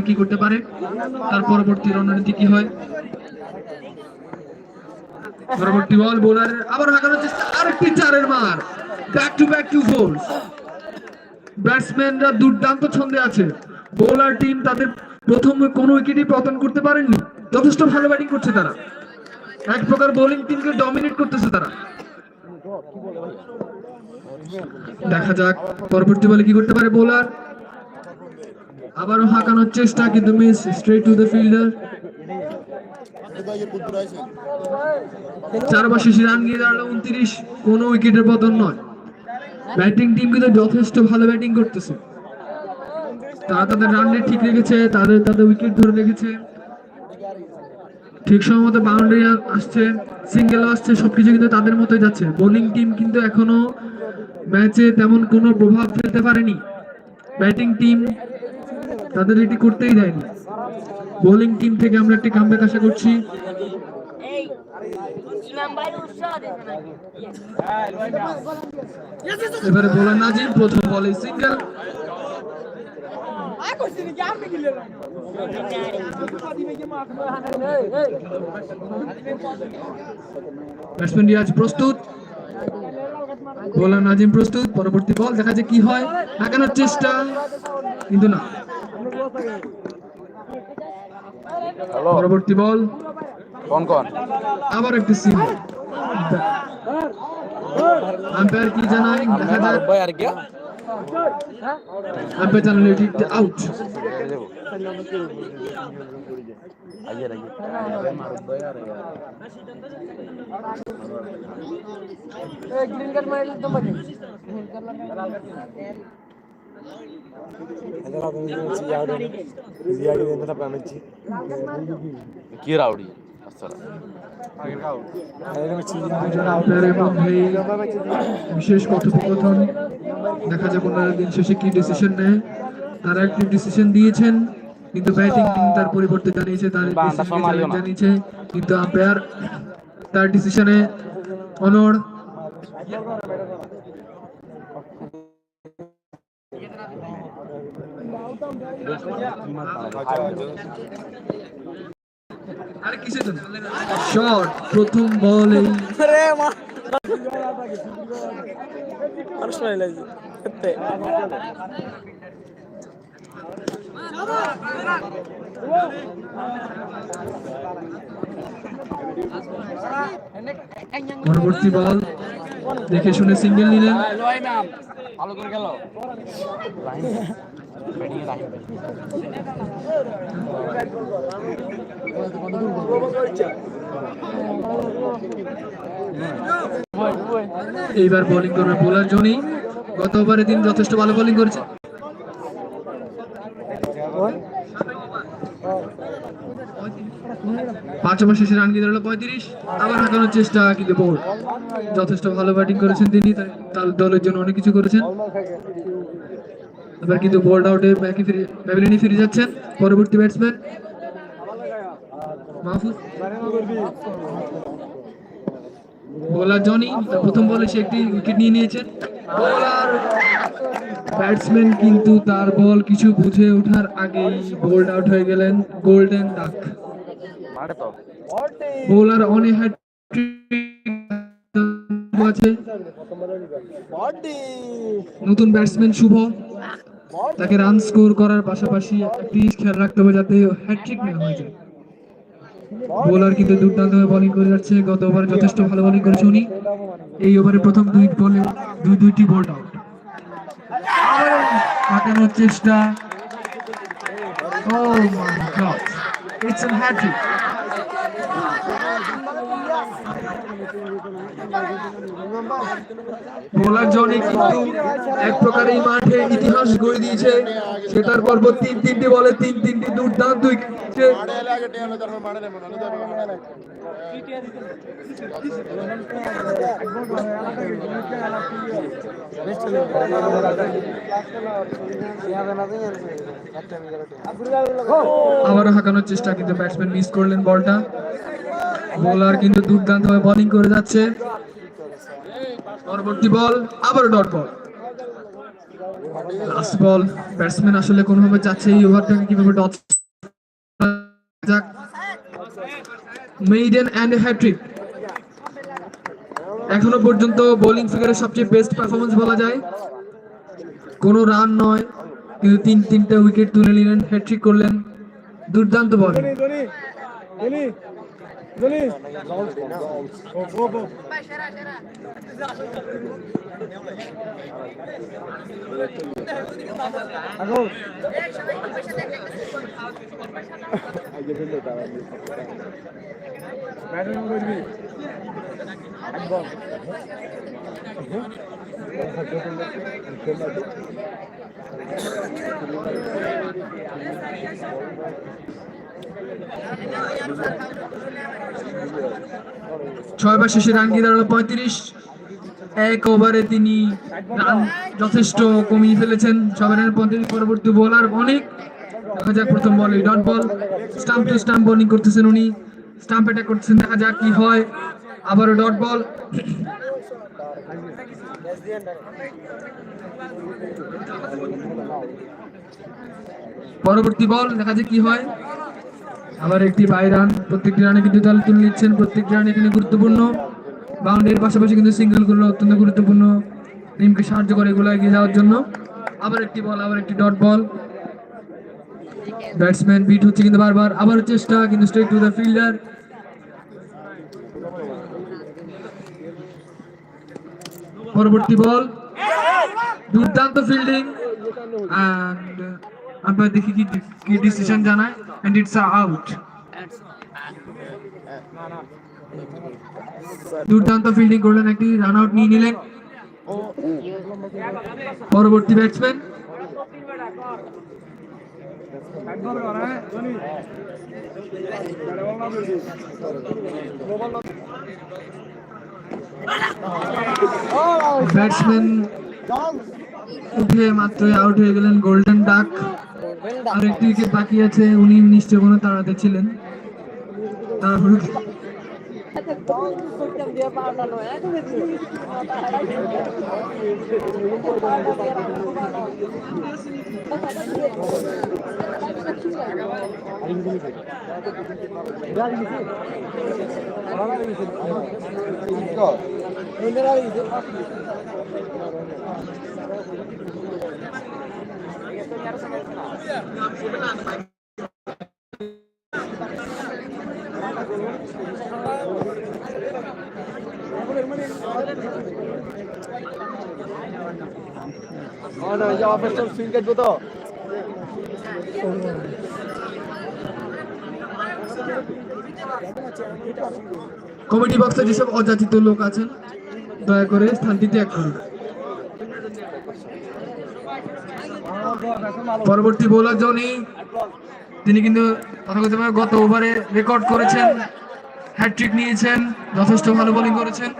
সামনে কি করতে পারে? তার পরবর্তী রণনীতি কি হয়? পরবর্তী বল বোলার আবার হাঁকানোর চেষ্টা, আরেকটি চারের মার। Back to back two fours ব্যাটসম্যানরা দুর্দান্ত ছন্দে আছে। বোলার টিম তাদের প্রথম কোনো উইকেটই পতন করতে পারেননি। যথেষ্ট ভালো ব্যাটিং করছে তারা। এক প্রকার বোলিং টিমকে ডমিনেট করতেছে তারা। দেখা যাক, পরবর্তী বলে কি করতে পারে বোলার আবারও হাঁকানোর চেষ্টা, কিন্তু miss straight to the fielder চার বা শেষে রান গিয়ে দাঁড়াল উনত্রিশ, কোনো উইকেটের পতন নয়। ব্যাটিং টিম কিন্তু যথেষ্ট ভালো ব্যাটিং করতেছে। তারা তাদের রান রেট ঠিক রেখেছে, তাদের তাদের উইকেট ধরে রেখেছে। ঠিক সময় মতো বাউন্ডারি আসছে সিঙ্গেল আসছে, সবকিছু কিন্তু তাদের মতোই যাচ্ছে। বোলিং টিম কিন্তু এখনও ম্যাচে তেমন কোনো প্রভাব ফেলতে পারেনি। ব্যাটিং টিম তাদের এটি করতেই দেয়নি। বোলিং টিম থেকে আমরা একটি কামব্যাক আশা করছি। এবারে বোলার নাজিম প্রথম বলে সিঙ্গেল ব্যাটসম্যান রিয়াজ প্রস্তুত। বোলার নাজিম প্রস্তুত। পরবর্তী বল দেখা যায় কি হয়। লাগানোর চেষ্টা কিন্তু না। পরবর্তী বল कौन कौन আবার একটি সিঙ্গেল আম্পায়ার কি জানায় দেখা যাক यार क्या আম্পায়ার জানালে এটি আউট आइए आइए কি রাউডি আসসালাম দুজন বিশেষ কথোপকথন। দেখা যাক ওনারা দিন শেষে কি ডিসিশন নেয়। তারা একটি ডিসিশন দিয়েছেন কিন্তু ব্যাটিং টিম তার পরিবর্তে জানিয়েছে তার। জানিয়েছে কিন্তু আম্পায়ার তার ডিসিশনে অনড়। শট প্রথম বলেই পরবর্তী বল। দেখে শুনে সিঙ্গেল নিলেন। ভালো করে গেল এইবার বোলিং করবে বোলার জনি। গত ওভারে দিন যথেষ্ট ভালো বোলিং করেছে। দাঁড়াল পঁয়ত্রিশ। আবার হাঁকানোর চেষ্টা বোল যথেষ্ট ভালো ব্যাটিং করেছেন তিনি। তার দলের জন্য অনেক কিছু করেছেন। এবার কিন্তু বোল্ড আউটে ব্যাকে ফিরে প্যাভিলিয়নে ফিরে যাচ্ছেন পরবর্তী ব্যাটসম্যান মাহফুজ। বোলার জনি প্রথম বলে সে একটি উইকেট নিয়ে নিয়েছেন বোলার ব্যাটসম্যান কিন্তু তার বল কিছু বুঝে ওঠার আগেই বোল্ড আউট হয়ে গেলেন গোল্ডেন ডাক বোলার অনে আছে। নতুন ব্যাটসম্যান শুভ। তাকে রান স্কোর করার পাশাপাশি একটি খেয়াল রাখতে হবে যাতে হ্যাট্রিক না হয়ে যায়। বোলার কিন্তু দুর্দান্ত বোলিং করে যাচ্ছে। গত ওভারে যথেষ্ট ভালো বোলিং করেছে উনি। এই ওভারে প্রথম দুই বলে, দুই, দুইটি বোল্ড আউট চেষ্টা। হ্যাট্রিক প্রকার এই ইতিহাস গড়ে দিয়েছে। সে তার পরপর তিন বলে, তিন আবারও হাঁকানোর চেষ্টা কিন্তু ব্যাটসম্যান মিস করলেন বলটা। বোলার কিন্তু দুর্দান্ত ভাবে বোলিং করে যাচ্ছে। পরবর্তী বল আবারও dot ball last ball batsman আসলে কোনোভাবে যাচ্ছে এই ওভারটাকে কীভাবে ডচ যাক। মেইডেন অ্যান্ড হ্যাট্রিক এখনও পর্যন্ত বোলিং ফিগারের সবচেয়ে বেস্ট পারফরমেন্স বলা যায়। কোনো রান নয়, কিন্তু তিন, তিনটা উইকেট তুলে নিলেন হ্যাট্রিক করলেন। দুর্দান্ত বল Dali! Probo! Agol! আগে ফেললে তারা ব্যাটারি করবি বল খেলা ছয় বার শেষে রান গিয়ে দাঁড়াল পঁয়ত্রিশ। এক ওভারে তিনি রান যথেষ্ট কমিয়ে ফেলেছেন। ছয় রানের পঁয়ত্রিশ পরবর্তী বোলার অনেক। দেখা যাক প্রথম ball dot ball. Stump to stump bowling করতেছেন উনি। স্টাম্প অ্যাটাক করতেছেন, দেখা যাক কি হয়। আবারও ডট বল। পরবর্তী বল, দেখা যাক কি হয়। আবার একটি বাই রান প্রত্যেকটি রানে কিন্তু দল তুলে নিচ্ছেন, প্রত্যেকটি রান এখানে গুরুত্বপূর্ণ। বাউন্ডারির পাশাপাশি কিন্তু সিঙ্গেলগুলো অত্যন্ত গুরুত্বপূর্ণ। টিমকে সাহায্য করে এগুলো এগিয়ে যাওয়ার জন্য। আবার একটি বল আবার একটি ডট বল ব্যাটসম্যান বিট হচ্ছে কিন্তু বারবার। আবার চেষ্টা, কিন্তু স্ট্রেট টু দ্য ফিল্ডার পরবর্তী বল দুর্দান্ত ফিল্ডিং অ্যান্ড আমরা দেখি কি কি ডিসিশন জানায় এন্ড ইটস আউট দুর্দান্ত ফিল্ডিং করলেন একটি রান আউট নিয়ে নিলেন। পরবর্তী ব্যাটসম্যান ব্যাটসম্যান উঠে মাত্র আউট হয়ে গেলেন গোল্ডেন ডাক আর একটি উইকেট বাকি আছে উনি নিশ্চয় কোনো তাড়াতে ছিলেন। তারপরে কমিটি বক্সে যেসব অযাচিত লোক আছেন দয়া করে স্থানটি ত্যাগ করুন। পরবর্তী বোলার জনি, তিনি কিন্তু গত ওভারে রেকর্ড করেছেন হ্যাট্রিক নিয়েছেন, যথেষ্ট ভালো বোলিং করেছেন।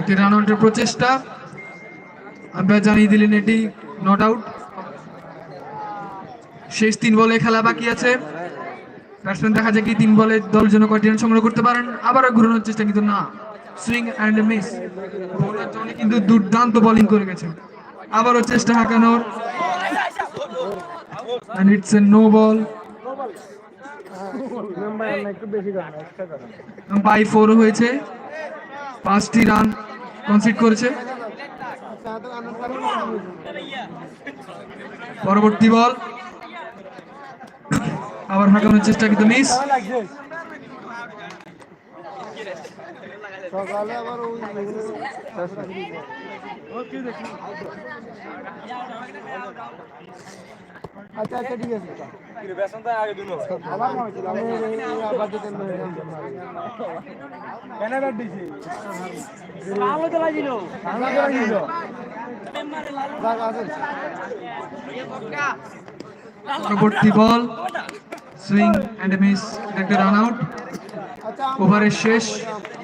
একটি রান আউটের প্রচেষ্টা। আম্পায়ার জানিয়ে দিলেন এটি নট আউট শেষ তিন বলে খেলা বাকি আছে। ব্যাটসম্যান দেখা যায় কি তিন বলে দল জন্য কয়টি রান সংগ্রহ করতে পারেন। আবারও ঘুরানোর চেষ্টা কিন্তু না। সুইং অ্যান্ড মিস কিন্তু দুর্দান্ত বোলিং করে গেছে। আবারও চেষ্টা হাঁকানোর। and it's a no ball bye four হয়েছে। পাঁচটি রান কনসিড করেছে। পরবর্তী বল। আবার হাঁকানোর চেষ্টা কিন্তু মিস। আচ্ছা আচ্ছা ঠিক আছে। আবার মনে হচ্ছিল আমি আবার দিতে কেন ব্যাট দিছি ভালো তো লাগিল আমরা করে দিল যাক আছে। পরবর্তী বল সুইং অ্যান্ড মিস একটা রান আউট ওভারের শেষ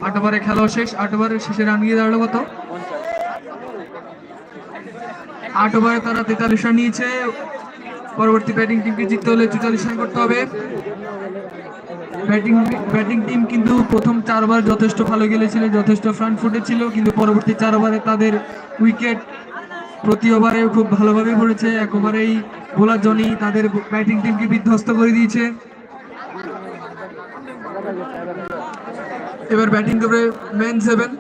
আট ওভারে খেলাও শেষ আট ওভারের শেষে রান গিয়ে দাঁড়াল কত? আট ওভারে তারা তেতাল্লিশ রান নিয়েছে। পরবর্তী ব্যাটিং টিমকে জিততে হলে চুয়াল্লিশ রান করতে হবে। ব্যাটিং ব্যাটিং টিম কিন্তু প্রথম চার ওভার যথেষ্ট ভালো খেলেছিল, যথেষ্ট ফ্রন্ট ফুটে ছিল, কিন্তু পরবর্তী চার ওভারে তাদের উইকেট প্রতি ওভারে খুব ভালোভাবে পড়েছে। এক ওভারেই বোলার জনি তাদের ব্যাটিং টিমকে বিধ্বস্ত করে দিয়েছে। এবার ব্যাটিং করবে ম্যান সেভেন